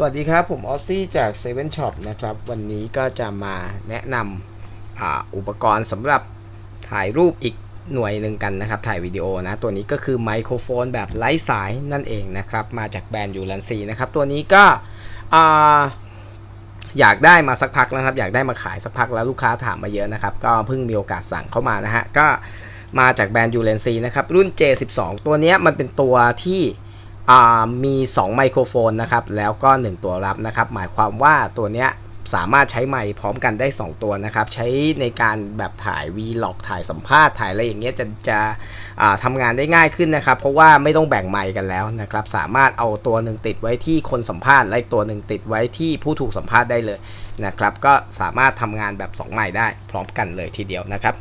สวัสดีครับ ผมออซซี่จาก 7 Shop นะครับ วันนี้ก็จะมาแนะนำออุปกรณ์สำหรับถ่ายรูปอีกหน่วยหนึ่งกันนะครับ ถ่ายวิดีโอนะ ตัวนี้ก็คือไมโครโฟนแบบไร้สายนั่นเองนะครับ มาจากแบรนด์ยูรันซีนะครับ ตัวนี้ก็ออยากได้มาสักพักนะครับ อยากได้มาขายสักพักแล้วลูกค้าถามมาเยอะนะครับ ก็เพิ่งมีโอกาสสั่งเข้ามานะฮะ ก็มาจากแบรนด์ยูเรนซีนะครับ รุ่น J12 ตัวนี้มันเป็นตัวที่ มี 2 ไมโครโฟนนะครับแล้วก็ 1 ตัวรับนะครับหมายความว่าตัวเนี้ย สามารถใช้ไมค์พร้อมกันได้ 2 ตัวนะครับ ใช้ในการแบบถ่าย Vlog ถ่ายสัมภาษณ์ถ่ายอะไรอย่างเงี้ยจะจะอ่าทำงานได้ง่ายขึ้นนะครับ เพราะว่าไม่ต้องแบ่งไมค์กันแล้วนะครับ สามารถเอาตัวหนึ่งติดไว้ที่คนสัมภาษณ์และตัวหนึ่งติดไว้ที่ผู้ถูกสัมภาษณ์ได้เลยนะครับ ก็สามารถทำงานแบบ 2 ไมค์ได้พร้อมกันเลยทีเดียวนะครับ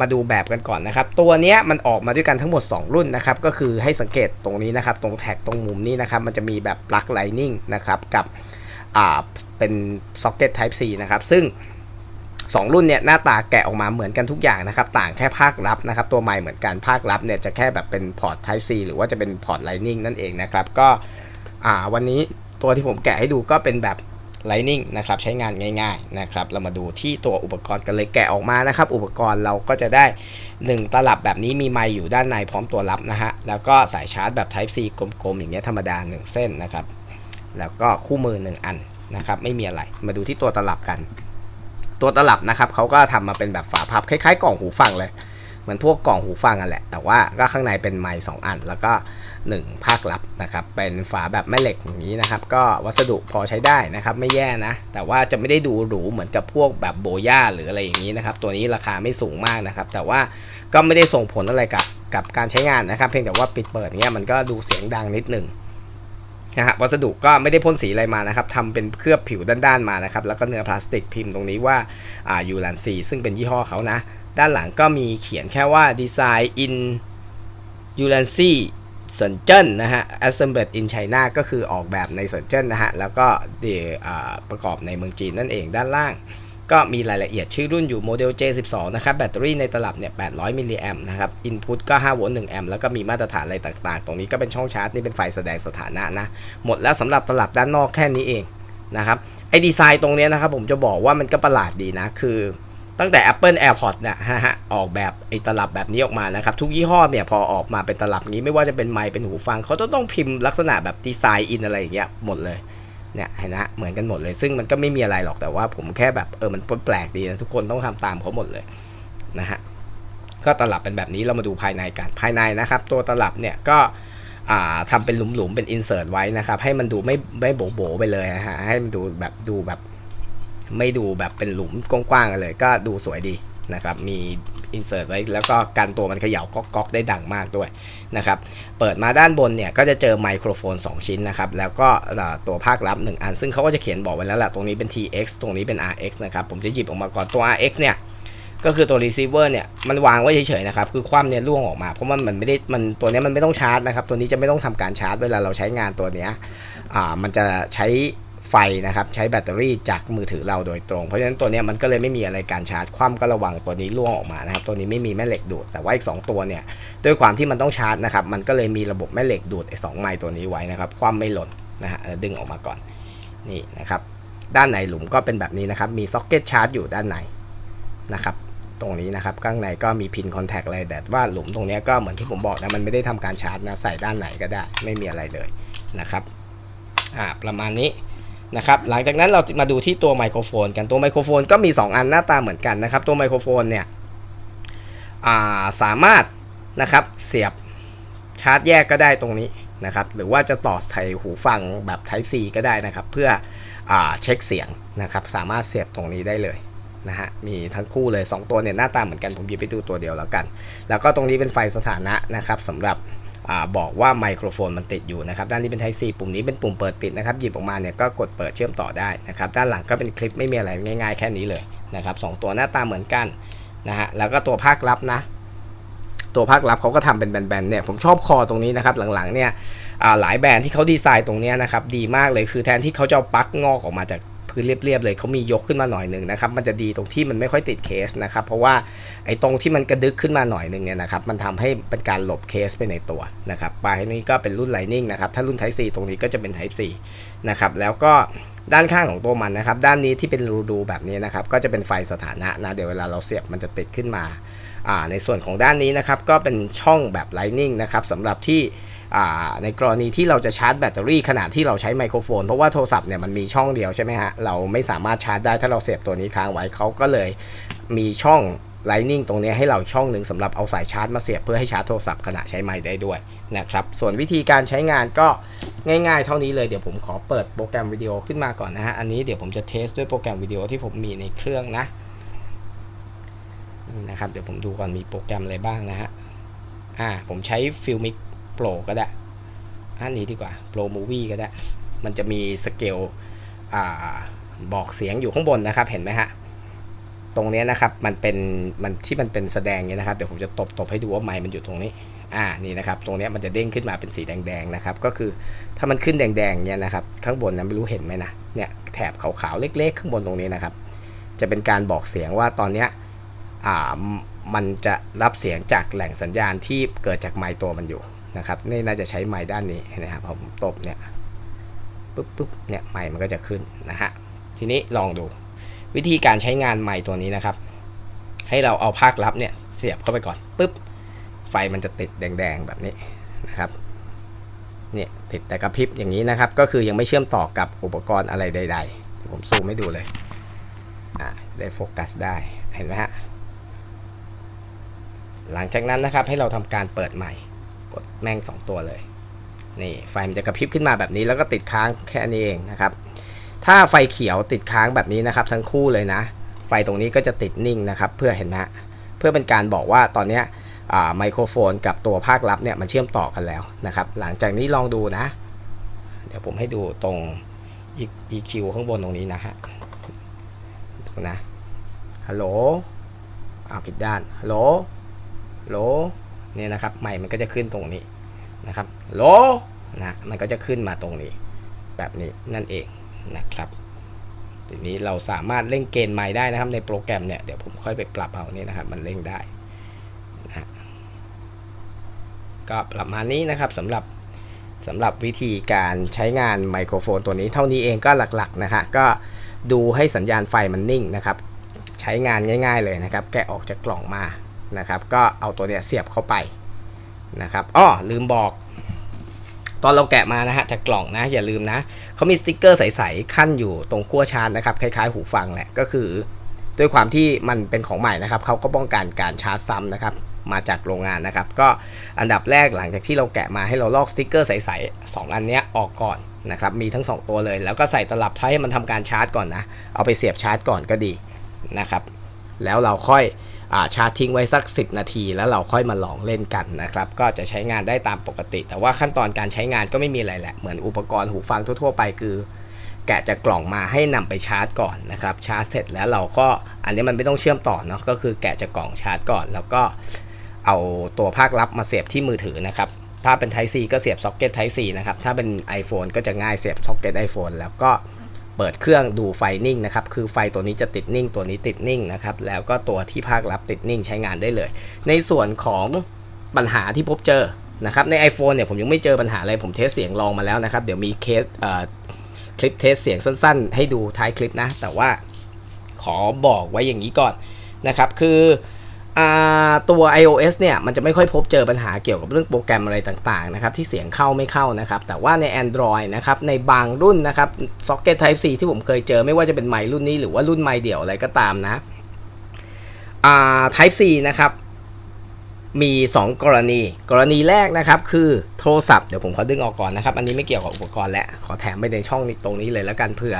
มาดูแบบกันก่อนนะครับ ตัวเนี้ยมันออกมาด้วยกันทั้งหมด 2 รุ่นนะครับ ก็คือให้สังเกตตรงนี้นะครับ ตรงแท็กตรงมุมนี้นะครับ มันจะมีแบบปลั๊กไลนิ่งนะครับกับอ่า เป็นซ็อกเก็ต Type C นะครับ ซึ่ง 2 รุ่นเนี่ยหน้าตาแกะออกมาเหมือนกันทุกอย่างนะครับ ต่างแค่ภาครับนะครับ ตัวใหม่เหมือนกันภาครับเนี่ยจะแค่แบบเป็นพอร์ต Type C หรือว่าจะเป็นพอร์ต Lightning นั่นเองนะครับ ก็วันนี้ตัวที่ผมแกะให้ดูก็เป็นแบบ Lightning นะครับ ใช้งานง่าย ๆนะครับ เรามาดูที่ตัวอุปกรณ์กันเลยแกะออกมานะครับ อุปกรณ์เราก็จะได้ 1 ตลับแบบนี้มีไมค์อยู่ด้านในพร้อมตัวรับนะฮะ แล้วก็สายชาร์จแบบ Type C กลมๆ อย่างเงี้ยธรรมดา 1 เส้นนะครับ แล้วก็คู่มือ 1 อัน นะครับไม่มีอะไรมาดูที่ตัวตลับกัน ตัวตลับนะครับเขาก็ทำมาเป็นแบบฝาพับคล้ายๆ กล่องหูฟังเลยเหมือนพวกกล่องหูฟังอะแหละ แต่ว่าก็ข้างในเป็นไมค์สองอัน แล้วก็ 1 ภาครับนะครับ เป็นฝาแบบแม่เหล็กอย่างนี้นะครับ ก็วัสดุพอใช้ได้นะครับ ไม่แย่นะ แต่ว่าจะไม่ได้ดูหรูเหมือนกับพวกแบบโบย่าหรืออะไรอย่างนี้นะครับ ตัวนี้ราคาไม่สูงมากนะครับ แต่ว่าก็ไม่ได้ส่งผลอะไรกับกับการใช้งานนะครับ เพียงแต่ว่าปิดเปิดเงี้ยมันก็ดูเสียงดังนิดหนึ่ง นะฮะวัสดุก็ไม่ได้พ่นสีอะไรมานะครับทำเป็นเคลือบผิวด้านๆมานะครับ แล้วก็เนื้อพลาสติกพิมพ์ตรงนี้ว่าอ่ายูรันซีซึ่งเป็นยี่ห้อเขานะ ด้านหลังก็มีเขียนแค่ว่า Design in u r a n c y เซินเจนนะฮะ Assembled in China ก็คือออกแบบในเซนเจนนะฮะ แล้วก็เดประกอบในเมืองจีนนั่นเองด้านล่าง ก็มีรายละเอียดชื่อรุ่นอยู่โมเดล J12 นะครับ แบตเตอรี่ในตลับเนี่ย 800 มิลลิแอมนะครับ อินพุตก็ 5 โวลต์ 1 แอมป์ แล้วก็มีมาตรฐานอะไรต่างๆ ตรงนี้ก็เป็นช่องชาร์จ นี่เป็นไฟแสดงสถานะนะ หมดแล้วสำหรับตลับด้านนอกแค่นี้เองนะครับ ไอ้ดีไซน์ตรงนี้นะครับ ผมจะบอกว่ามันก็ประหลาดดีนะ คือตั้งแต่ Apple AirPods เนี่ยนะฮะออกแบบไอ้ตลับแบบนี้ออกมานะครับ ทุกยี่ห้อเนี่ยพอออกมาเป็นตลับนี้ไม่ว่าจะเป็นไมค์เป็นหูฟัง เขาจะต้องพิมพ์ลักษณะแบบดีไซน์อินอะไรอย่างเงี้ยหมดเลย เนี่ยเห็นนะเหมือนกันหมดเลย ซึ่งมันก็ไม่มีอะไรหรอกแต่ว่าผมแค่แบบเออมันแปลกดีนะทุกคนต้องทำตามเขาหมดเลยนะฮะก็ตลับเป็นแบบนี้เรามาดูภายในกันภายในนะครับ ตัวตลับเนี่ยก็อ่าทำเป็นหลุมๆเป็นอินเสิร์ตไว้นะครับ ให้มันดูไม่ไม่โบ๋ๆไปเลยนะฮะให้มันดูแบบดูแบบ ไม่ดูแบบเป็นหลุมกว้างๆเลย ก็ดูสวยดี นะครับ มีอินเสิร์ตไว้แล้วก็กันตัวมันเขย่าก๊อกๆได้ดังมากด้วยนะครับ เปิดมาด้านบนเนี่ยก็จะเจอไมโครโฟน 2 ชิ้นนะครับ แล้วก็ตัวภาครับ 1 อัน ซึ่งเขาก็จะเขียนบอกไว้แล้วแหละตรงนี้เป็น TX ตรงนี้เป็น RX นะครับ ผมจะหยิบออกมาก่อนตัว RX เนี่ยก็คือตัว receiver เนี่ยมันวางไว้เฉยๆนะครับคือความเนี่ยร่วงออกมา เพราะมันมันไม่ได้มันตัวเนี้ยมันไม่ต้องชาร์จนะครับ ตัวนี้จะไม่ต้องทำการชาร์จ เวลาเราใช้งานตัวเนี้ยอ่ามันจะใช้ ไฟนะครับ ใช้แบตเตอรี่จากมือถือเราโดยตรง เพราะฉะนั้นตัวนี้มันก็เลยไม่มีอะไรการชาร์จความก็ระวังตัวนี้ร่วงออกมานะครับ ตัวนี้ไม่มีแม่เหล็กดูด แต่ว่าอีก 2 ตัวเนี่ยด้วยความที่มันต้องชาร์จนะครับ มันก็เลยมีระบบแม่เหล็กดูดไอ้สองไมล์ตัวนี้ไว้นะครับความไม่หล่นนะฮะดึงออกมาก่อนนี่นะครับด้านในหลุมก็เป็นแบบนี้นะครับ มีซ็อกเก็ตชาร์จอยู่ด้านในนะครับ ตรงนี้นะครับ ข้างในก็มีพินคอนแทคอะไรแต่ว่าหลุมตรงเนี้ยก็เหมือนที่ผมบอกนะมันไม่ได้ทำการชาร์จนะใส่ด้านไหนก็ได้ไม่มีอะไรเลยนะครับอ่าประมาณนี้ นะครับหลังจากนั้นเรามาดูที่ตัวไมโครโฟนกันตัวไมโครโฟนก็มี 2 อันหน้าตาเหมือนกันนะครับตัวไมโครโฟนเนี่ยาสามารถนะครับเสียบชาร์จแยกก็ได้ตรงนี้นะครับหรือว่าจะต่อใส่หูฟังแบบ Type C ก็ได้นะครับ เพื่ออเช็คเสียงนะครับสามารถเสียบตรงนี้ได้เลยนะฮะมีทั้งคู่เลย 2 ตัวเนี่ยหน้าตาเหมือนกันผมหยิบไปดูตัวเดียวแล้วกัน แล้วก็ตรงนี้เป็นไฟสถานะนะครับสำหรับ บอกว่าไมโครโฟนมันติดอยู่นะครับด้านนี้เป็น Type C ปุ่มนี้เป็นปุ่มเปิดปิดนะครับหยิบออกมาเนี่ยก็กดเปิดเชื่อมต่อได้นะครับด้านหลังก็เป็นคลิปไม่มีอะไรง่าย ๆ แค่นี้เลยนะครับสองตัวหน้าตาเหมือนกันนะฮะแล้วก็ตัวภาครับนะตัวภาครับเขาก็ทำเป็นแบนๆเนี่ยผมชอบคอตรงนี้นะครับหลังๆเนี่ยอ่าหลายแบรนด์ที่เขาดีไซน์ตรงนี้นะครับดีมากเลยคือแทนที่เขาจะปลั๊กงอกออกมาจาก พื้นเรียบๆเลยเขามียกขึ้นมาหน่อยหนึ่งนะครับมันจะดีตรงที่มันไม่ค่อยติดเคสนะครับเพราะว่าไอ้ตรงที่มันกระดึกขึ้นมาหน่อยหนึ่งเนี่ยนะครับมันทำให้เป็นการหลบเคสไปในตัวนะครับปลายนี้ก็เป็นรุ่น Lightning นะครับถ้ารุ่น Type C ตรงนี้ก็จะเป็น Type C นะครับแล้วก็ด้านข้างของตัวมันนะครับด้านนี้ที่เป็นรูๆแบบนี้นะครับก็จะเป็นไฟสถานะนะเดี๋ยวเวลาเราเสียบมันจะติดขึ้นมาอ่าในส่วนของด้านนี้นะครับก็เป็นช่องแบบ Lightning นะครับสำหรับที่ ในกรณีที่เราจะชาร์จแบตเตอรี่ขณะที่เราใช้ไมโครโฟน เพราะว่าโทรศัพท์เนี่ยมันมีช่องเดียวใช่ไหมฮะ เราไม่สามารถชาร์จได้ถ้าเราเสียบตัวนี้ค้างไว้เขาก็เลยมีช่อง Lightning ตรงนี้ให้เราช่องหนึ่งสำหรับเอาสายชาร์จมาเสียบเพื่อให้ชาร์จโทรศัพท์ขณะใช้ไมค์ได้ด้วยนะครับ ส่วนวิธีการใช้งานก็ง่ายๆ เท่านี้เลยเดี๋ยวผมขอเปิดโปรแกรมวิดีโอขึ้นมาก่อนนะฮะ อันนี้เดี๋ยวผมจะเทสด้วยโปรแกรมวิดีโอที่ผมมีในเครื่องนะนะครับเดี๋ยวผมดูก่อนมีโปรแกรมอะไรบ้างนะฮะอ่าผมใช้ Filmic Pro ก็ได้อันนี้ดีกว่า Pro Movie ก็ได้ มันจะมีสเกลบอกเสียงอยู่ข้างบนนะครับ เห็นไหมฮะ ตรงนี้นะครับ มันเป็น มันที่มันเป็นแสดงเนี่ยนะครับ เดี๋ยวผมจะตบตบให้ดูว่าไมค์มันอยู่ตรงนี้ อ่า นี่นะครับ ตรงนี้มันจะเด้งขึ้นมาเป็นสีแดงๆนะครับ ก็คือถ้ามันขึ้นแดงๆเนี่ยนะครับ ข้างบนนะไม่รู้เห็นไหมนะ เนี่ยแถบขาวๆเล็ก ๆ ข้างบนตรงนี้นะครับ จะเป็นการบอกเสียงว่าตอนเนี้ยอ่า มันจะรับเสียงจากแหล่งสัญญาณที่เกิดจากไมค์ตัวมันอยู่ นะครับนี่น่าจะใช้ไมค์ด้านนี้นะครับพอผมตบเนี่ยปุ๊บปุ๊บเนี่ยไมค์มันก็จะขึ้นนะฮะทีนี้ลองดูวิธีการใช้งานไมค์ตัวนี้นะครับ ให้เราเอาภาครับเนี่ยเสียบเข้าไปก่อนปุ๊บไฟมันจะติดแดงๆแบบนี้นะครับเนี่ยติดแต่กระพริบอย่างนี้นะครับ ก็คือยังไม่เชื่อมต่อกับอุปกรณ์อะไรใดๆผมซูมให้ดูเลยอ่าได้โฟกัสได้เห็นไหมฮะหลังจากนั้นนะครับให้เราทำการเปิดใหม่ กดแม่ง 2 ตัวเลย นี่ไฟมันจะกระพริบขึ้นมาแบบนี้แล้วก็ติดค้างแค่นี้เองนะครับ ถ้าไฟเขียวติดค้างแบบนี้นะครับ ทั้งคู่เลยนะ ไฟตรงนี้ก็จะติดนิ่งนะครับ เพื่อเห็นนะ เพื่อเป็นการบอกว่าตอนนี้ไมโครโฟนกับตัวภาครับเนี่ยมันเชื่อมต่อกันแล้วนะครับ หลังจากนี้ลองดูนะ เดี๋ยวผมให้ดูตรง EQ ข้างบนตรงนี้นะฮะนะฮัลโหลอ้าวผิดด้านฮัลโหลโหล นี่ยนะครับใหม่มันก็จะขึ้นตรงนี้นะครับโลนะมันก็จะขึ้นมาตรงนี้ แบบนี้นั่นเองนะครับทีนี้เราสามารถเล่นเกณฑ์ใหม่ได้นะครับในโปรแกรมเนี่ยเดี๋ยวผมค่อยไปปรับเอานี่นะครับ มันเล่นได้นะก็ประมาณนี้นะครับสำหรับสำหรับวิธีการใช้งานไมโครโฟนตัวนี้เท่านี้เองก็หลักๆนะฮะก็ดูให้สัญญาณไฟมันนิ่งนะครับ ใช้งานง่าย ๆเลยนะครับ แกะออกจากกล่องมา นะครับก็เอาตัวเนี้ยเสียบเข้าไปนะครับอ้อลืมบอก ตอนเราแกะมานะฮะจากกล่องนะอย่าลืมนะเขามีสติกเกอร์ใสๆขั้นอยู่ตรงขั้วชาร์จนะครับคล้ายๆ หูฟังแหละก็คือ ด้วยความที่มันเป็นของใหม่นะครับเขาก็ป้องกันการชาร์จซ้ำนะครับมาจากโรงงานนะครับ ก็อันดับแรกหลังจากที่เราแกะมาให้เราลอกสติกเกอร์ใสๆสองอันเนี้ยออกก่อนนะครับมีทั้ง 2 ตัวเลย แล้วก็ใส่ตลับท้ายให้มันทำการชาร์จก่อนนะ เอาไปเสียบชาร์จก่อนก็ดีนะครับ แล้วเราค่อย ชาร์จทิ้งไว้สัก 10 นาที แล้วเราค่อยมาลองเล่นกันนะครับ ก็จะใช้งานได้ตามปกติ แต่ว่าขั้นตอนการใช้งานก็ไม่มีอะไรแหละ เหมือนอุปกรณ์หูฟังทั่ว ๆ ไปคือ แกะจากกล่องมาให้นำไปชาร์จก่อนนะครับ ชาร์จเสร็จแล้วเราก็อันนี้มันไม่ต้องเชื่อมต่อเนาะ ก็คือแกะจากกล่องชาร์จก่อน แล้วก็เอาตัวภาครับมาเสียบที่มือถือนะครับ ถ้าเป็น Type C ก็เสียบซ็อกเก็ต Type C นะครับ ถ้าเป็น iPhone ก็จะง่ายเสียบซ็อกเก็ต iPhone แล้วก็ เปิดเครื่องดูไฟนิ่งนะครับ คือไฟตัวนี้จะติดนิ่ง ตัวนี้ติดนิ่งนะครับ แล้วก็ตัวที่ภาครับติดนิ่งใช้งานได้เลย ในส่วนของปัญหาที่พบเจอนะครับ ใน iPhone เนี่ยผมยังไม่เจอปัญหาอะไร ผมเทสเสียงลองมาแล้วนะครับ เดี๋ยวมีเคสคลิปเทสเสียงสั้นๆ ให้ดูท้ายคลิปนะ แต่ว่าขอบอกไว้อย่างนี้ก่อนนะครับ คือ ตัว iOS เนี่ยมันจะไม่ค่อยพบเจอปัญหาเกี่ยวกับเรื่องโปรแกรมอะไรต่างๆนะครับที่เสียงเข้าไม่เข้านะครับแต่ว่าใน Android นะครับในบางรุ่นนะครับซ็อกเก็ต Type C ที่ผมเคยเจอไม่ว่าจะเป็นไมค์รุ่นนี้หรือว่ารุ่นไมค์เดี่ยวอะไรก็ตามนะ Type C นะครับ มี 2 กรณี กรณีแรกนะครับคือโทรศัพท์เดี๋ยวผมขอดึงออกก่อนนะครับ อันนี้ไม่เกี่ยวกับอุปกรณ์และขอแถมไปในช่องตรงนี้เลยแล้วกันเผื่อ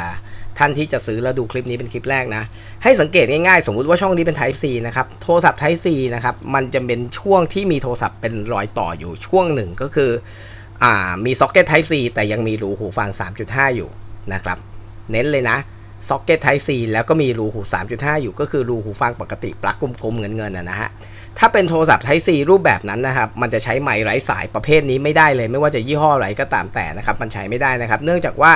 ท่านที่จะซื้อแล้วดูคลิปนี้เป็นคลิปแรกนะ ให้สังเกตง่ายๆ สมมุติว่าช่องนี้เป็น Type C นะครับ โทรศัพท์ Type C นะครับ มันจะเป็นช่วงที่มีโทรศัพท์เป็นรอยต่ออยู่ช่วงหนึ่งก็คืออ่ามีซ็อกเก็ต Type C แต่ยังมีรูหูฟัง 3.5 อยู่นะครับ เน้นเลยนะซ็อกเก็ต Type C แล้วก็มีรูหู 3.5 อยู่ก็คือรูหูฟังปกติปลั๊กกลมๆเงินๆนะฮะ ถ้าเป็นโทรศัพท์ Type C รูปแบบนั้นนะครับ มันจะใช้ไมค์ไร้สายประเภทนี้ไม่ได้เลย ไม่ว่าจะยี่ห้ออะไรก็ตามแต่นะครับ มันใช้ไม่ได้นะครับ เนื่องจากว่า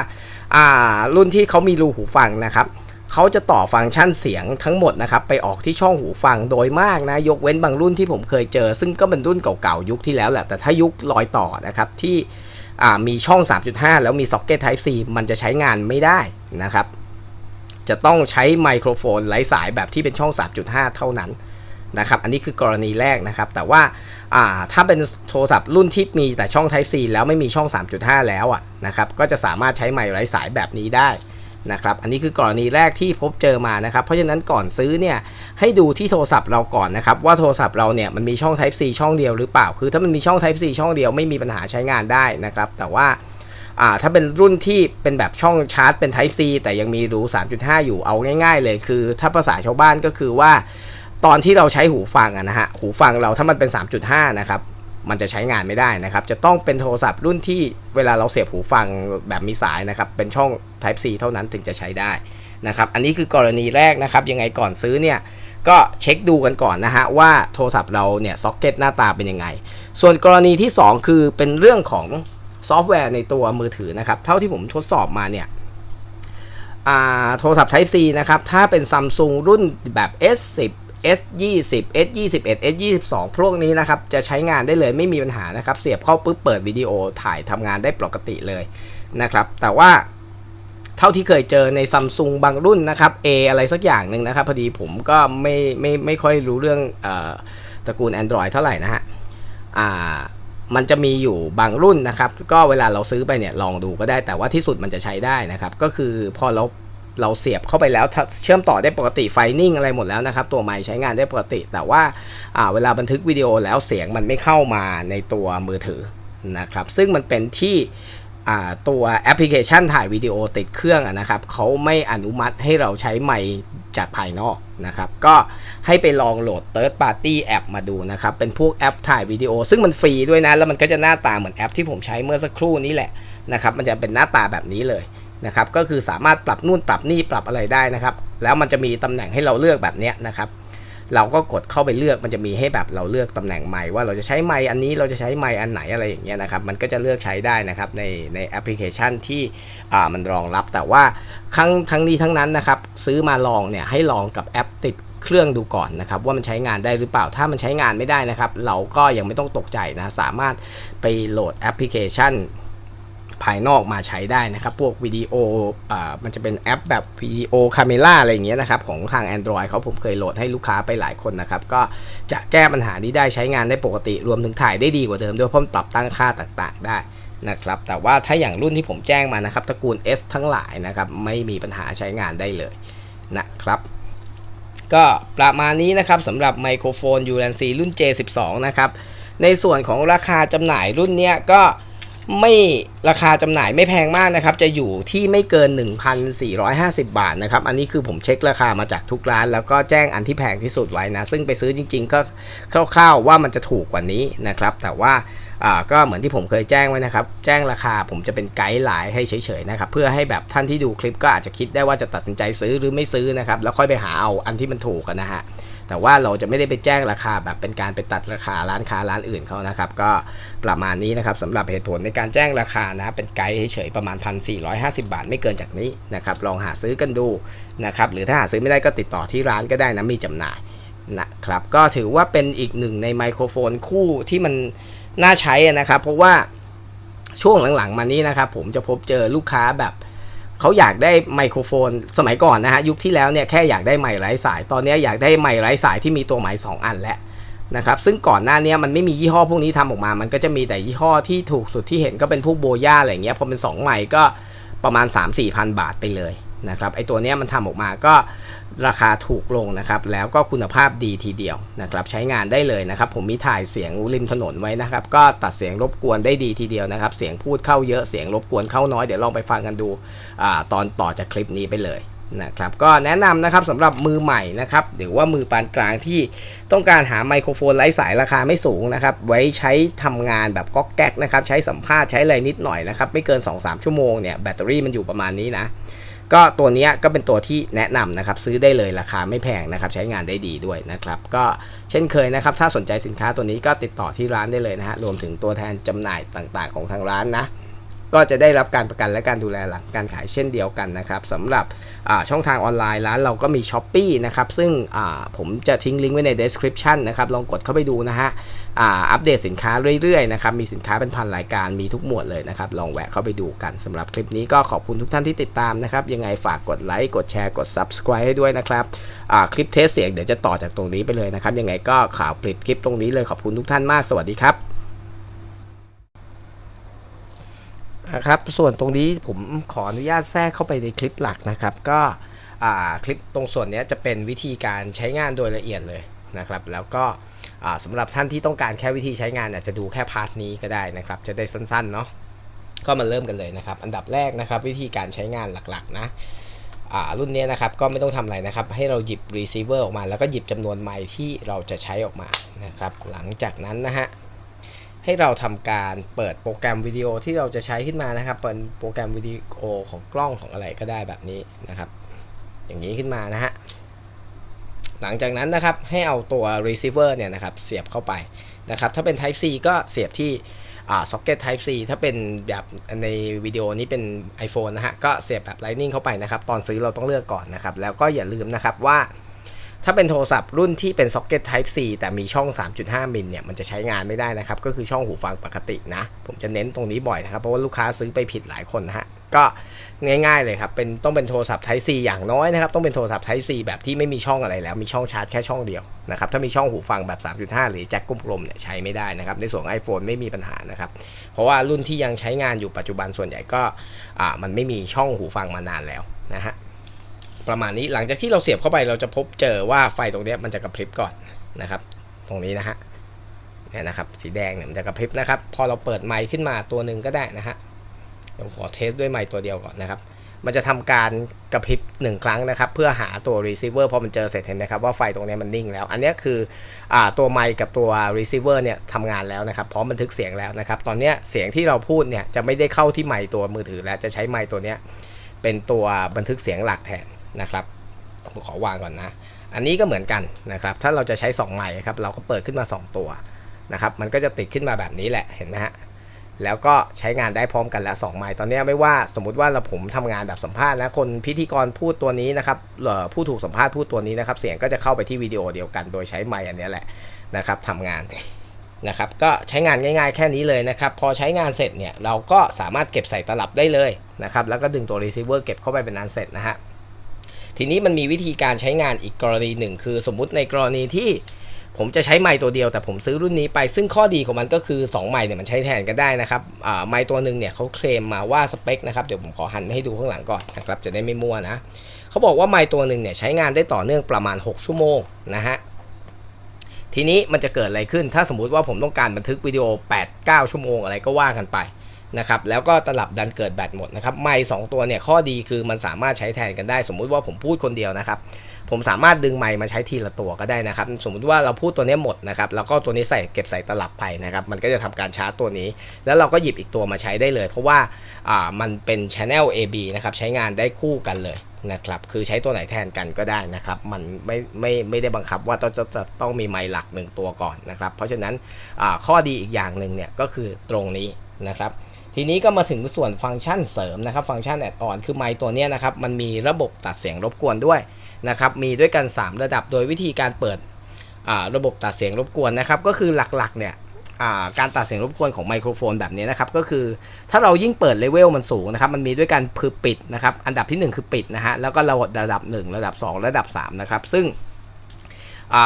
ารุ่นที่เขามีรูหูฟังนะครับเขาจะต่อฟังก์ชันเสียงทั้งหมดนะครับ ไปออกที่ช่องหูฟังโดยมากนะ ยกเว้นบางรุ่นที่ผมเคยเจอ ซึ่งก็เป็นรุ่นเก่าๆ ยุคที่แล้วแหละ แต่ถ้ายุครอยต่อนะครับ ที่มีช่อง 3.5 แล้วมีซ็อกเก็ต Type C มันจะใช้งานไม่ได้นะครับ จะต้องใช้ไมโครโฟนไร้สายแบบที่เป็นช่อง 3.5 เท่านั้น นะครับ อันนี้คือกรณีแรกนะครับ แต่ว่าาถ้าเป็นโทรศัพท์รุ่นที่มีแต่ช่อง Type C แล้วไม่มีช่อง 3.5 แล้วอะนะครับ ก็จะสามารถใช้ไมค์ไร้สายแบบนี้ได้นะครับ อันนี้คือกรณีแรกที่พบเจอมานะครับ เพราะฉะนั้นก่อนซื้อเนี่ยให้ดูที่โทรศัพท์เราก่อนนะครับ ว่าโทรศัพท์เราเนี่ยมันมีช่อง Type C ช่องเดียวหรือเปล่า คือถ้ามันมีช่อง Type C ช่องเดียวไม่มีปัญหาใช้งานได้นะครับ แต่ว่าอ่าถ้าเป็นรุ่นที่เป็นแบบช่องชาร์จเป็น Type C แต่ยังมีรู 3.5 อยู่เอาง่าย ๆ เลยคือ ถ้าภาษาชาวบ้านก็คือว่า ตอนที่เราใช้หูฟังอะนะฮะหูฟังเราถ้ามันเป็น 3.5 นะครับมันจะใช้งานไม่ได้นะครับ จะต้องเป็นโทรศัพท์รุ่นที่เวลาเราเสียบหูฟังแบบมีสายนะครับ เป็นช่อง Type C เท่านั้นถึงจะใช้ได้นะครับ อันนี้คือกรณีแรกนะครับ ยังไงก่อนซื้อเนี่ย ก็เช็คดูกันก่อนนะฮะว่าโทรศัพท์เราเนี่ยซ็อกเก็ตหน้าตาเป็นยังไง ส่วนกรณีที่ 2 คือเป็นเรื่องของซอฟต์แวร์ในตัวมือถือนะครับ เท่าที่ผมทดสอบมาเนี่ยโทรศัพท์ Type C นะครับ ถ้าเป็น Samsung รุ่นแบบ S10 S20 S21 S22 พวกนี้นะครับ จะใช้งานได้เลยไม่มีปัญหานะครับ เสียบเข้าปุ๊บเปิดวิดีโอถ่ายทำงานได้ปกติเลยนะครับ แต่ว่าเท่าที่เคยเจอในซัมซุงบางรุ่นนะครับ A อะไรสักอย่างหนึ่งนะครับ พอดีผมก็ไม่ไม่ไม่ค่อยรู้เรื่องออตระกูล Android เท่าไหร่นะฮะอ่ามันจะมีอยู่บางรุ่นนะครับ ก็เวลาเราซื้อไปเนี่ยลองดูก็ได้แต่ว่าที่สุดมันจะใช้ได้นะครับ ก็คือพอเรา เราเสียบเข้าไปแล้วเชื่อมต่อได้ปกติไฟนิ่งอะไรหมดแล้วนะครับ ตัวไมค์ใช้งานได้ปกติ แต่ว่าเวลาบันทึกวิดีโอแล้วเสียงมันไม่เข้ามาในตัวมือถือนะครับ ซึ่งมันเป็นที่ตัวแอปพลิเคชันถ่ายวิดีโอติดเครื่องนะครับเขาไม่อนุมัติให้เราใช้ไมค์จากภายนอกนะครับ ก็ให้ไปลองโหลด Third Party App มาดูนะครับ เป็นพวกแอปถ่ายวิดีโอ ซึ่งมันฟรีด้วยนะ แล้วมันก็จะหน้าตาเหมือนแอปที่ผมใช้เมื่อสักครู่นี้แหละนะครับ มันจะเป็นหน้าตาแบบนี้เลย นะครับก็คือสามารถปรับนู่นปรับนี่ปรับอะไรได้นะครับ แล้วมันจะมีตำแหน่งให้เราเลือกแบบนี้นะครับ เราก็กดเข้าไปเลือกมันจะมีให้แบบเราเลือกตำแหน่งไมค์ว่าเราจะใช้ไมค์อันนี้เราจะใช้ไมค์อันไหนอะไรอย่างเงี้ยนะครับ มันก็จะเลือกใช้ได้นะครับในในแอปพลิเคชันที่อ่ามันรองรับแต่ว่าทั้งทั้งนี้ทั้งนั้นนะครับ ซื้อมาลองเนี่ยให้ลองกับแอปติดเครื่องดูก่อนนะครับว่ามันใช้งานได้หรือเปล่าถ้ามันใช้งานไม่ได้นะครับ เราก็ยังไม่ต้องตกใจนะสามารถไปโหลดแอปพลิเคชัน ภายนอกมาใช้ได้นะครับ พวกวิดีโออ่ามันจะเป็นแอปแบบวิดีโอคาเมล่าอะไรอย่างเงี้ยนะครับ ของทาง Android เขาผมเคยโหลดให้ลูกค้าไปหลายคนนะครับ ก็จะแก้ปัญหานี้ได้ใช้งานได้ปกติ รวมถึงถ่ายได้ดีกว่าเดิมด้วยเพราะมันปรับตั้งค่าต่างๆ ได้นะครับ แต่ว่าถ้าอย่างรุ่นที่ผมแจ้งมานะครับตระกูล S ทั้งหลายนะครับ ไม่มีปัญหาใช้งานได้เลยนะครับ ก็ประมาณนี้นะครับสำหรับไมโครโฟน u l a n c รุ่น J12 นะครับ ในส่วนของราคาจำหน่ายรุ่นเนี้ยก็ ไม่ราคาจำหน่ายไม่แพงมากนะครับ จะอยู่ที่ไม่เกิน 1,450 บาทนะครับ อันนี้คือผมเช็คราคามาจากทุกร้าน แล้วก็แจ้งอันที่แพงที่สุดไว้นะ ซึ่งไปซื้อจริง ๆ ก็คร่าวๆว่ามันจะถูกกว่านี้นะครับ แต่ว่าอ่าก็เหมือนที่ผมเคยแจ้งไว้นะครับ แจ้งราคาผมจะเป็นไกด์ไลน์ให้เฉยๆนะครับ เพื่อให้แบบท่านที่ดูคลิปก็อาจจะคิดได้ว่าจะตัดสินใจซื้อหรือไม่ซื้อนะครับ แล้วค่อยไปหาเอาอันที่มันถูกกันนะฮะ แต่ว่าเราจะไม่ได้ไปแจ้งราคาแบบเป็นการไปตัดราคาร้านค้าร้านอื่นเขานะครับ ก็ประมาณนี้นะครับสำหรับเหตุผลในการแจ้งราคานะเป็นไกด์เฉยๆประมาณ 1,450 บาท ไม่เกินจากนี้นะครับลองหาซื้อกันดูนะครับหรือถ้าหาซื้อไม่ได้ก็ติดต่อที่ร้านก็ได้นะมีจำหน่ายนะครับก็ถือว่าเป็นอีกหนึ่งในไมโครโฟนคู่ที่มัน น่าใช้นะครับ เพราะว่าช่วงหลังๆมานี้นะครับ ผมจะพบเจอลูกค้าแบบเขาอยากได้ไมโครโฟน สมัยก่อนนะฮะยุคที่แล้วเนี่ยแค่อยากได้ไมค์ไร้สาย ตอนนี้อยากได้ไมค์ไร้สายที่มีตัวไมค์สองอันแล้วนะครับซึ่งก่อนหน้านี้มันไม่มียี่ห้อพวกนี้ทำออกมา มันก็จะมีแต่ยี่ห้อที่ถูกสุดที่เห็นก็เป็นพวกโบย่าอะไรเงี้ยพอเป็น2ไมค์ก็ประมาณ 3 4พันบาทไปเลย นะครับไอตัวนี้มันทำออกมาก็ราคาถูกลงนะครับ แล้วก็คุณภาพดีทีเดียวนะครับใช้งานได้เลยนะครับ ผมมีถ่ายเสียงริมถนนไว้นะครับ ก็ตัดเสียงรบกวนได้ดีทีเดียวนะครับ เสียงพูดเข้าเยอะเสียงรบกวนเข้าน้อยเดี๋ยวลองไปฟังกันดูอตอนต่อจากคลิปนี้ไปเลยนะครับก็แนะนำนะครับสำหรับมือใหม่นะครับหรือว่ามือปานกลางที่ต้องการหาไมโครโฟนไร้สายราคาไม่สูงนะครับไว้ใช้ทำงานแบบก๊อกแก๊กนะครับใช้สัมภาษณ์ใช้อะไรนิดหน่อยนะครับไม่เกิน 2-3 ชั่วโมงเนี่ยแบตเตอรี่มันอยู่ประมาณนี้นะ ก็ตัวนี้ก็เป็นตัวที่แนะนำนะครับซื้อได้เลยราคาไม่แพงนะครับใช้งานได้ดีด้วยนะครับก็เช่นเคยนะครับถ้าสนใจสินค้าตัวนี้ก็ติดต่อที่ร้านได้เลยนะฮะรวมถึงตัวแทนจำหน่ายต่างๆ ของทางร้านนะ ก็จะได้รับการประกันและการดูแลหลังการขายเช่นเดียวกันนะครับสำหรับช่องทางออนไลน์ร้านเราก็มี s h อ p e e นะครับซึ่งผมจะทิ้งลิงก์ไว้ใน description นะครับลองกดเข้าไปดูนะฮะอัปเดตสินค้าเรื่อยๆนะครับมีสินค้าเป็นพันรายการมีทุกหมวดเลยนะครับลองแวะเข้าไปดูกันสำหรับคลิปนี้ก็ขอบคุณทุกท่านที่ติดตามนะครับยังไงฝากกดไลค์กดแชร์กด subscribe ให้ด้วยนะครับคลิปเทสเสียงเดี๋ยวจะต่อจากตรงนี้ไปเลยนะครับยังไงก็ข่าวปิดคลิปตรงนี้เลยขอบคุณทุกท่านมากสวัสดีครับ นะครับส่วนตรงนี้ผมขออนุญาตแทรกเข้าไปในคลิปหลักนะครับ ก็คลิปตรงส่วนนี้จะเป็นวิธีการใช้งานโดยละเอียดเลยนะครับ แล้วก็สำหรับท่านที่ต้องการแค่วิธีใช้งานอาจจะดูแค่พาร์ทนี้ก็ได้นะครับ จะได้สั้นๆเนาะก็มาเริ่มกันเลยนะครับ อันดับแรกนะครับ วิธีการใช้งานหลักๆนะรุ่นนี้นะครับก็ไม่ต้องทำอะไรนะครับ ให้เราหยิบ receiver ออกมา แล้วก็หยิบจำนวนไมค์ที่เราจะใช้ออกมานะครับ หลังจากนั้นนะฮะ ให้เราทำการเปิดโปรแกรมวิดีโอที่เราจะใช้ขึ้นมานะครับ เป็นโปรแกรมวิดีโอของกล้องของอะไรก็ได้แบบนี้นะครับ อย่างนี้ขึ้นมานะฮะหลังจากนั้นนะครับให้เอาตัว receiver เนี่ยนะครับเสียบเข้าไปนะครับ ถ้าเป็น Type C ก็เสียบที่อ่า socket Type C ถ้าเป็นแบบในวิดีโอนี้เป็น iPhone นะฮะก็เสียบแบบ Lightning เข้าไปนะครับ ตอนซื้อเราต้องเลือกก่อนนะครับ แล้วก็อย่าลืมนะครับว่า ถ้าเป็นโทรศัพท์รุ่นที่เป็น socket type C แต่มีช่อง 3.5 มิลเนี่ยมันจะใช้งานไม่ได้นะครับ ก็คือช่องหูฟังปกตินะ ผมจะเน้นตรงนี้บ่อยนะครับ เพราะว่าลูกค้าซื้อไปผิดหลายคนนะฮะ ก็ง่ายๆเลยครับ เป็นต้องเป็นโทรศัพท์ type C อย่างน้อยนะครับ ต้องเป็นโทรศัพท์ type C แบบที่ไม่มีช่องอะไรแล้ว มีช่องชาร์จแค่ช่องเดียวนะครับ ถ้ามีช่องหูฟังแบบ 3.5 หรือแจ็คกลมๆเนี่ยใช้ไม่ได้นะครับ ในส่วนของ iPhone ไม่มีปัญหานะครับ เพราะว่ารุ่นที่ยังใช้งานอยู่ปัจจุบันส่วนใหญ่ก็อ่ามันไม่มีช่องหูฟังมานานแล้วนะฮะ ประมาณนี้หลังจากที่เราเสียบเข้าไปเราจะพบเจอว่าไฟตรงนี้มันจะกระพริบก่อนนะครับ ตรงนี้นะฮะเนี่ยนะครับ สีแดงเนี่ยมันจะกระพริบนะครับ พอเราเปิดไมค์ขึ้นมาตัวหนึ่งก็ได้นะฮะเดี๋ยวขอเทสด้วยไมค์ตัวเดียวก่อนนะครับ มันจะทำการกระพริบหนึ่งครั้งนะครับ เพื่อหาตัว receiver พอมันเจอเสร็จเห็นไหมครับว่าไฟตรงนี้มันนิ่งแล้ว อันนี้คืออตัวไมค์กับตัว receiver เนี่ยทำงานแล้วนะครับ พร้อมบันทึกเสียงแล้วนะครับ ตอนนี้เสียงที่เราพูดเนี่ยจะไม่ได้เข้าที่ไมค์ตัวมือถือแล้วจะใช้ไมค์ตัวนี้เป็นตัวบันทึกเสียงหลักแทน นะครับผมขอวางก่อนนะ อันนี้ก็เหมือนกันนะครับ ถ้าเราจะใช้2ไมค์ครับ เราก็เปิดขึ้นมา 2 ตัวนะครับ มันก็จะติดขึ้นมาแบบนี้แหละ เห็นไหมฮะ แล้วก็ใช้งานได้พร้อมกันแล้ว2ไมค์ตอนนี้ไม่ว่าสมมุติว่าเราผมทำงานแบบสัมภาษณ์นะ คนพิธีกรพูดตัวนี้นะครับผู้ถูกสัมภาษณ์พูดตัวนี้นะครับ เสียงก็จะเข้าไปที่วิดีโอเดียวกัน โดยใช้ไมค์อันนี้แหละนะครับทำงานนะครับ ก็ใช้งานง่ายๆ แค่นี้เลยนะครับ พอใช้งานเสร็จเนี่ย เราก็สามารถเก็บใส่ตลับได้เลยนะครับ แล้วก็ดึงตัว receiver เก็บเข้าไปเป็นอันเสร็จนะฮะ ทีนี้มันมีวิธีการใช้งานอีกกรณีหนึ่ง คือสมมุติในกรณีที่ผมจะใช้ไมค์ตัวเดียว แต่ผมซื้อรุ่นนี้ไปซึ่งข้อดีของมันก็คือ 2 ไมค์เนี่ยมันใช้แทนกันได้นะครับไมค์ตัวหนึ่งเนี่ยเขาเคลมมาว่าสเปคนะครับเดี๋ยวผมขอหันให้ดูข้างหลังก่อนนะครับจะได้ไม่มั่วนะเขาบอกว่าไมค์ตัวหนึ่งเนี่ยใช้งานได้ต่อเนื่องประมาณ 6 ชั่วโมงนะฮะทีนี้มันจะเกิดอะไรขึ้น ถ้าสมมุติว่าผมต้องการบันทึกวิดีโอ 8-9 ชั่วโมงอะไรก็ว่ากันไป นะครับแล้วก็ตลับดันเกิดแบตหมดนะครับไมค์สตัวเนี่ยข้อดีคือมันสามารถใช้แทนกันได้ สมมุติว่าผมพูดคนเดียวนะครับผมสามารถดึงไมค์มาใช้ทีละตัวก็ได้นะครับ สมมุติว่าเราพูดตัวนี้หมดนะครับแล้วก็ตัวนี้ใส่เก็บใส่ตลับไปนะครับ มันก็จะทำการชาร์จตัวนี้ แล้วเราก็หยิบอีกตัวมาใช้ได้เลย เพราะว่าอ่ามันเป็น Channel AB นะครับใช้งานได้คู่กันเลยนะครับคือใช้ตัวไหนแทนกันก็ได้นะครับ มันไม่ไม่ไม่ได้บังคับว่าต้องจะต้องมีไมค์หลักหนึ่งตัวก่อนนะครับ เพราะฉะนั้นอ่าข้อดีอีกอย่างหนึ่งเนี่ยก็คือตรงนี้นะครับ ทีนี้ก็มาถึงส่วนฟังก์ชันเสริมนะครับฟังก์ชันแอดออนคือไมค์ตัวนี้นะครับมันมีระบบตัดเสียงรบกวนด้วยนะครับมีด้วยกัน 3 ระดับโดยวิธีการเปิดระบบตัดเสียงรบกวนนะครับก็คือหลักๆเนี่ยการตัดเสียงรบกวนของไมโครโฟนแบบนี้นะครับก็คือถ้าเรายิ่งเปิดเลเวลมันสูงนะครับมันมีด้วยกันคือปิดนะครับอันดับทีหนึ่1 คือปิดนะฮะแล้วก็ระดับระดับ 1 ระดับ 2 ระดับ3นะครับซึ่ง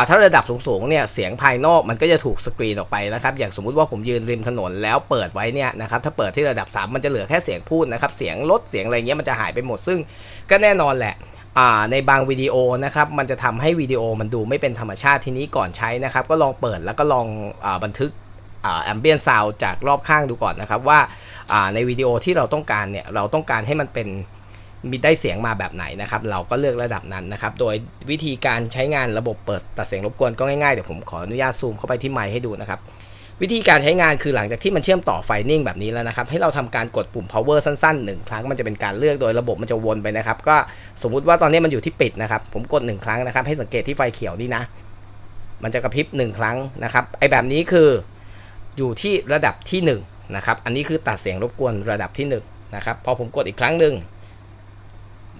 ถ้าระดับสูงๆเนี่ยเสียงภายนอกมันก็จะถูกสกรีนออกไปนะครับอย่างสมมุติว่าผมยืนริมถนนแล้วเปิดไว้เนี่ยนะครับถ้าเปิดที่ระดับ 3 มันจะเหลือแค่เสียงพูดนะครับเสียงรถเสียงอะไรเงี้ยมันจะหายไปหมดซึ่งก็แน่นอนแหละในบางวิดีโอนะครับมันจะทำให้วิดีโอมันดูไม่เป็นธรรมชาติทีนี้ก่อนใช้นะครับก็ลองเปิดแล้วก็ลองอบันทึกแอมเบียนซาวจากรอบข้างดูก่อนนะครับว่าในวิดีโอที่เราต้องการเนี่ยเราต้องการให้มันเป็น มีได้เสียงมาแบบไหนนะครับ เราก็เลือกระดับนั้นนะครับ โดยวิธีการใช้งานระบบเปิดตัดเสียงรบกวนก็ง่ายๆ เดี๋ยวผมขออนุญาตซูมเข้าไปที่ไมค์ให้ดูนะครับ วิธีการใช้งานคือหลังจากที่มันเชื่อมต่อไฟนิ่งแบบนี้แล้วนะครับ ให้เราทำการกดปุ่ม power สั้นๆ 1 ครั้งมันจะเป็นการเลือกโดยระบบมันจะวนไปนะครับ ก็สมมุติว่าตอนนี้มันอยู่ที่ปิดนะครับ ผมกด 1 ครั้งนะครับ ให้สังเกตที่ไฟเขียวนี่นะ มันจะกระพริบ 1 ครั้งนะครับ ไอแบบนี้คืออยู่ที่ระดับที่1นะครับ อันนี้คือตัดเสียงรบกวนระดับที่1นะครับ พอผมกดอีกครั้งหนึ่ง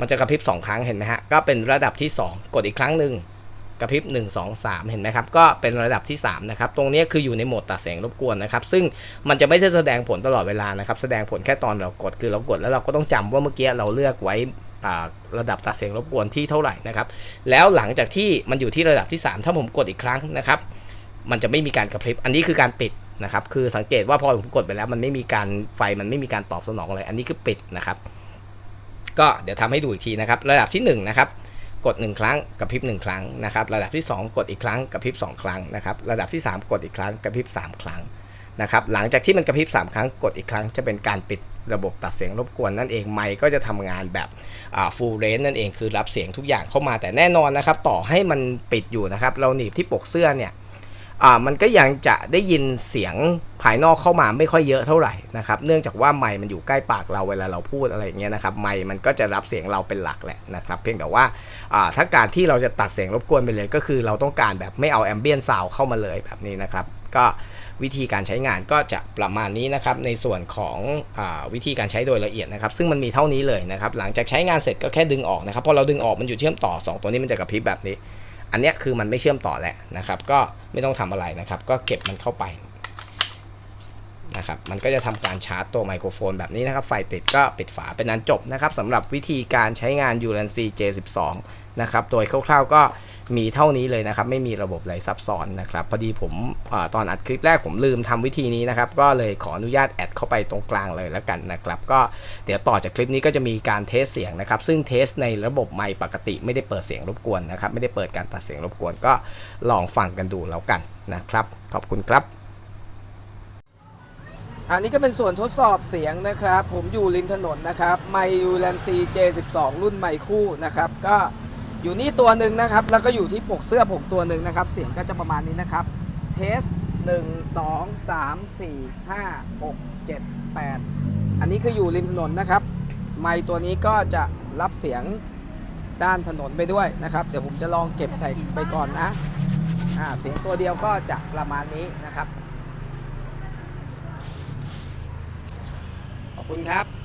มันจะกระพริบ2ครั้งเห็นไหมฮะ ก็เป็นระดับที่ 2 กดอีกครั้งหนึ่งกระพริบ 1 2 3 เห็นไหมครับ ก็เป็นระดับที่ 3 นะครับ ตรงนี้คืออยู่ในโหมดตัดเสียงรบกวนนะครับ ซึ่งมันจะไม่ได้แสดงผลตลอดเวลานะครับ แสดงผลแค่ตอนเรากด คือเรากดแล้วเราก็ต้องจำว่าเมื่อกี้เราเลือกไว้อ่าระดับตัดเสียงรบกวนที่เท่าไหร่นะครับ แล้วหลังจากที่มันอยู่ที่ระดับที่ 3 ถ้าผมกดอีกครั้งนะครับ มันจะไม่มีการกระพริบ อันนี้คือการปิดนะครับ คือสังเกตว่าพอผมกดไปแล้ว มันไม่มีการไฟ มันไม่มีการตอบสนองอะไร อันนี้คือปิดนะครับ ก็เดี๋ยวทำให้ดูอีกทีนะครับ ระดับที่1นะครับกด 1 ครั้งกระพริบ1ครั้งนะครับ ระดับที่ 2 กดอีกครั้งกระพริบ2 ครั้งนะครับ ระดับที่ 3 กดอีกครั้งกระพริบ3 ครั้งนะครับ หลังจากที่มันกระพริบ 3 ครั้งกดอีกครั้งจะเป็นการปิดระบบตัดเสียงรบกวนนั่นเองไมค์ก็จะทำงานแบบอ่า full range นั่นเองคือรับเสียงทุกอย่างเข้ามาแต่แน่นอนนะครับ ต่อให้มันปิดอยู่นะครับ เราหนีบที่ปกเสื้อเนี่ย อ่ามันก็ยังจะได้ยินเสียงภายนอกเข้ามาไม่ค่อยเยอะเท่าไหร่นะครับเนื่องจากว่าไมค์มันอยู่ใกล้ปากเราเวลาเราพูดอะไรเงี้ยนะครับไมค์มันก็จะรับเสียงเราเป็นหลักแหละนะครับเพียงแต่ว่าอ่าถ้าการที่เราจะตัดเสียงรบกวนไปเลย ก็คือเราต้องการแบบไม่เอาแอมเบียนซาวเข้ามาเลยแบบนี้นะครับก็วิธีการใช้งานก็จะประมาณนี้นะครับในส่วนของอวิธีการใช้โดยละเอียดนะครับ ซึ่งมันมีเท่านี้เลยนะครับ หลังจากใช้งานเสร็จก็แค่ดึงออกนะครับพอเราดึงออกมันอยู่เชื่อมต่อ 2 ตัวนี้มันจะกระพริบแบบนี้ อันนี้คือมันไม่เชื่อมต่อแล้วนะครับ ก็ไม่ต้องทำอะไรนะครับ ก็เก็บมันเข้าไป นะครับมันก็จะทำการชาร์จตัวไมโครโฟนแบบนี้นะครับ ไฟติดก็ปิดฝาเป็นนั้นจบนะครับสำหรับวิธีการใช้งาน u l a n c J12 นะครับ โดยคร่าวๆก็มีเท่านี้เลยนะครับ ไม่มีระบบอะไรซับซ้อนนะครับ พอดีผมอตอนอัดคลิปแรกผมลืมทำวิธีนี้นะครับ ก็เลยขออนุญาตแอดเข้าไปตรงกลางเลยแล้วกันนะครับ ก็เดี๋ยวต่อจากคลิปนี้ก็จะมีการเทสเสียงนะครับ ซึ่งเทสในระบบไมค์ปกติไม่ได้เปิดเสียงรบกวนนะครับ ไม่ได้เปิดการตัดเสียงรบกวนก็ลองฟังกันดูแล้วกันนะครับ ขอบคุณครับ อันนี้ก็เป็นส่วนทดสอบเสียงนะครับ ผมอยู่ริมถนนนะครับไมยูแลนซี J12 รุ่นใหม่คู่นะครับ ก็อยู่นี่ตัวหนึ่งนะครับ แล้วก็อยู่ที่ปกเสื้อผมตัวหนึ่งนะครับ เสียงก็จะประมาณนี้นะครับ เทส1 2 3 4 5 6 7 8 อันนี้คืออยู่ริมถนนนะครับ ไมค์ตัวนี้ก็จะรับเสียงด้านถนนไปด้วยนะครับ เดี๋ยวผมจะลองเก็บใส่ไปก่อนนะอ่าเสียงตัวเดียวก็จะประมาณนี้นะครับ คุณครับ